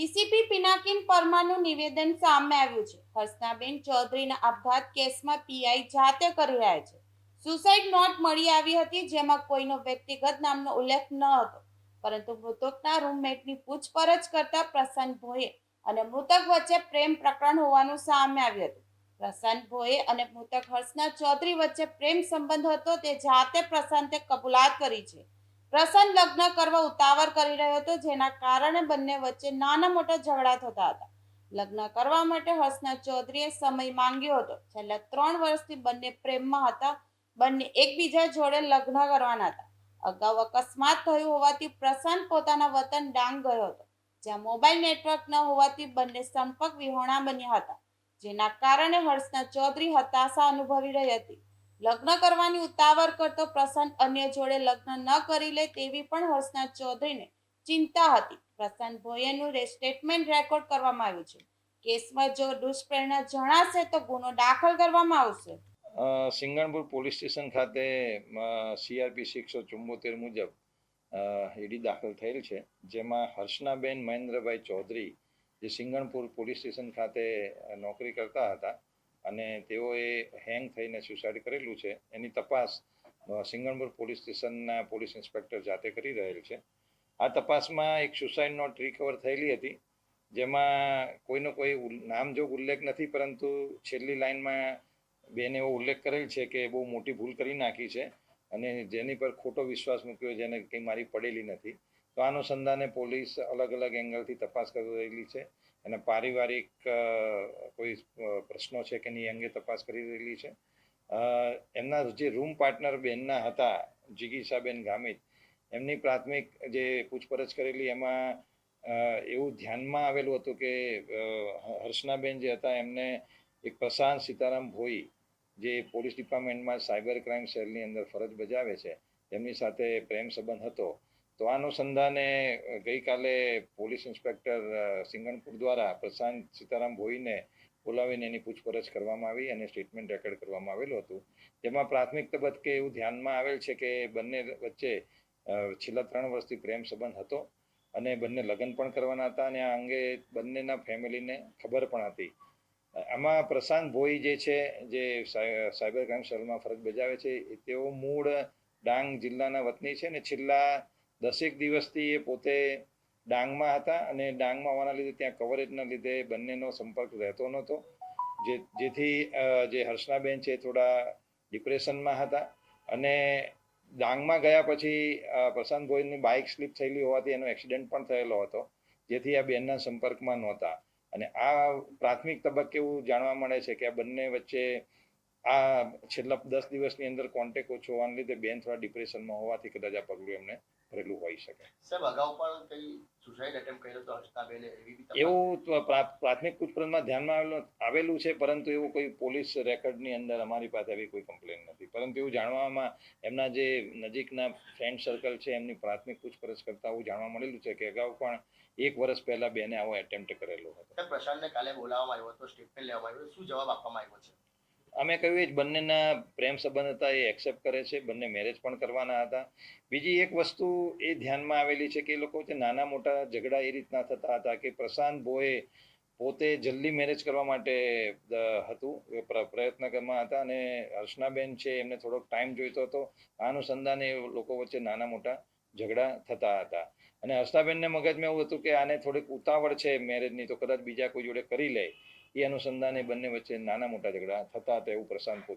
DCP Pinakin પરમારનું નિવેદન સામે આવ્યું છે. હસનાબેન ચૌધરીના આપઘાત કેસમાં પીઆઈ જાતે કરી રહ્યા છે. સુસાઇડ નોટ મળી આવી હતી જેમાં કોઈનો વ્યક્તિગત નામનો ઉલ્લેખ ન હતો. પરંતુ મૃતકના રૂમમેટની પૂછપરછ કરતા પ્રસન્ન ભોએ અને મૃતક વચ્ચે પ્રેમ પ્રકરણ હોવાનું સામે આવ્યું હતું. પ્રશાંત ભોએ અને મૃતક હર્ષના ચૌધરી વચ્ચે પ્રેમ સંબંધ હતો તે જાતે પ્રશાંતે કબૂલાત કરી છે. પ્રસન્ન લગ્ન કરવા ઉતાવળ કરી રહ્યો હતો, જેના કારણે બંને વચ્ચે નાના મોટા ઝઘડા થતા હતા. લગ્ન કરવા માટે હસના ચૌધરીએ સમય માંગ્યો હતો. છેલ્લા ત્રણ વર્ષથી બંને પ્રેમમાં હતા. બંને એકબીજા જોડે લગ્ન કરવાના હતા. અગાઉ અકસ્માત થયું હોવાથી પ્રસન્ન પોતાના વતન ડાંગ ગયો હતો. જ્યાં મોબાઈલ નેટવર્ક ન હોવાથી બંને સંપર્ક વિહોણા બન્યા હતા, જેના કારણે હર્ષના ચૌધરી હતાશા અનુભવી રહી હતી. લગ્ન કરવાની ઉતાવળ કરતો પ્રશાંત અન્ય જોડે લગ્ન ન કરી લે તેવી પણ હર્ષના ચૌધરીને ચિંતા હતી. પ્રશાંત ભોયેનું સ્ટેટમેન્ટ રેકોર્ડ કરવામાં આવ્યું છે. કેસમાં જો દુષ્પ્રેરણા જણાશે તો ગુનો દાખલ કરવામાં આવશે. સિંગણપુર પોલીસ સ્ટેશન ખાતે સીઆરપી એકસો ચુંબોતેર મુજબ ઈડી દાખલ થયેલ છે. જેમાં હર્ષનાબેન મહેન્દ્રભાઈ ચૌધરી જે સિંગણપુર પોલીસ સ્ટેશન ખાતે નોકરી કરતા હતા અને તેઓએ હેંગ થઈને સુસાઇડ કરેલું છે. એની તપાસ સિંગણપુર પોલીસ સ્ટેશનના પોલીસ ઇન્સ્પેક્ટર જાતે કરી રહેલ છે. આ તપાસમાં એક સુસાઇડ નોટ રિકવર થયેલી હતી, જેમાં કોઈનો કોઈ નામજોગ ઉલ્લેખ નથી, પરંતુ છેલ્લી લાઇનમાં બેન એવો ઉલ્લેખ કરેલ છે કે બહુ મોટી ભૂલ કરી નાખી છે અને જેની પર ખોટો વિશ્વાસ મૂક્યો જેને કંઈ મારી પડેલી નથી. તો અનુસંધાને પોલીસ અલગ અલગ એંગલથી તપાસ કરી રહેલી છે અને પારિવારિક કોઈ પ્રશ્નો છે કે નહીં અંગે તપાસ કરી રહેલી છે. એમના જે રૂમ પાર્ટનર બેનના હતા જિગીસાબેન ગામિત, એમની પ્રાથમિક જે પૂછપરછ કરેલી એમાં એવું ધ્યાનમાં આવેલું હતું કે હર્ષનાબેન જે હતા એમને એક પ્રશાંત સીતારામ ભોઈ, જે પોલીસ ડિપાર્ટમેન્ટમાં સાયબર ક્રાઇમ સેલની અંદર ફરજ બજાવે છે એમની સાથે પ્રેમ સંબંધ હતો. તો આ અનુસંધાને ગઈકાલે પોલીસ ઇન્સ્પેક્ટર સિંગણપુર દ્વારા પ્રશાંત સીતારામ ભોઈને બોલાવીને એની પૂછપરછ કરવામાં આવી અને સ્ટેટમેન્ટ રેકોર્ડ કરવામાં આવેલું હતું. જેમાં પ્રાથમિક તબક્કે એવું ધ્યાનમાં આવેલ છે કે બંને વચ્ચે છેલ્લા ત્રણ વર્ષથી પ્રેમ સંબંધ હતો અને બંને લગ્ન પણ કરવાના હતા અને આ અંગે બંનેના ફેમિલીને ખબર પણ હતી. આમાં પ્રશાંત ભોઈ જે છે, જે સાય- સાયબર ક્રાઇમ સેલમાં ફરજ બજાવે છે તેઓ મૂળ ડાંગ જિલ્લાના વતની છે ને છેલ્લા દસેક દિવસથી એ પોતે ડાંગમાં હતા અને ડાંગમાં હોવાના લીધે ત્યાં કવરેજના લીધે બંનેનો સંપર્ક રહેતો નહોતો. જે, જેથી જે હર્ષનાબેન છે થોડા ડિપ્રેશનમાં હતા અને ડાંગમાં ગયા પછી પ્રશાંત ભોઈની બાઇક સ્લીપ થયેલી હોવાથી એનો એક્સિડન્ટ પણ થયેલો હતો, જેથી આ બેનના સંપર્કમાં નહોતા. અને આ પ્રાથમિક તબક્કે એવું જાણવા મળે છે કે આ બંને વચ્ચે આ છેલ્લા દસ દિવસની અંદર કોન્ટેક ઓછો હોવાને લીધે બેન થોડા ડિપ્રેશનમાં હોવાથી કદાચ આ પગલું એમને ભરેલું હોઈ શકે. સાહેબ અગાઉ પણ કઈ સુસાઇડ એટેમ્પ કર્યો તો હર્ષતાબેને એવી એવું પ્રાથમિક પૂછપરછમાં ધ્યાનમાં આવેલું છે પરંતુ એવું કોઈ પોલીસ રેકોર્ડની અંદર અમારી પાસે એવી કોઈ કમ્પ્લેન નથી. પરંતુ એવું જાણવામાં એમના જે નજીકના ફ્રેન્ડ સર્કલ છે એમની પ્રાથમિક પૂછપરછ કરતાં એવું જાણવા મળેલું છે કે અગાઉ પણ એક વર્ષ પહેલા બેને આવો એટેમ્પ્ટ કરેલો હતો. પ્રશાંતને કાલે બોલાવવામાં આવ્યો હતો સ્ટેટમેન્ટ લેવામાં આવ્યો. શું જવાબ આપવામાં આવ્યો છે? અમે કહ્યું એ જ, બંનેના પ્રેમ સંબંધ હતા, એ એક્સેપ્ટ કરે છે, બંને મેરેજ પણ કરવાના હતા. બીજી એક વસ્તુ એ ધ્યાનમાં આવેલી છે કે એ લોકો વચ્ચે નાના મોટા ઝઘડા એ રીતના થતા હતા કે પ્રશાંત બોએ પોતે જલ્દી મેરેજ કરવા માટે હતું પ્રયત્ન કરવામાં હતા અને હર્ષનાબેન છે એમને થોડોક ટાઈમ જોઈતો હતો. આ અનુસંધાને એ લોકો વચ્ચે નાના મોટા ઝઘડા થતા હતા. અને હર્ષનાબેનને મગજમાં એવું હતું કે આને થોડીક ઉતાવળ છે મેરેજની તો કદાચ બીજા કોઈ જોડે કરી લે. એ અનુસંધાને બંને વચ્ચે નાના મોટા ઝઘડા થતા હતા એવું પ્રશાંત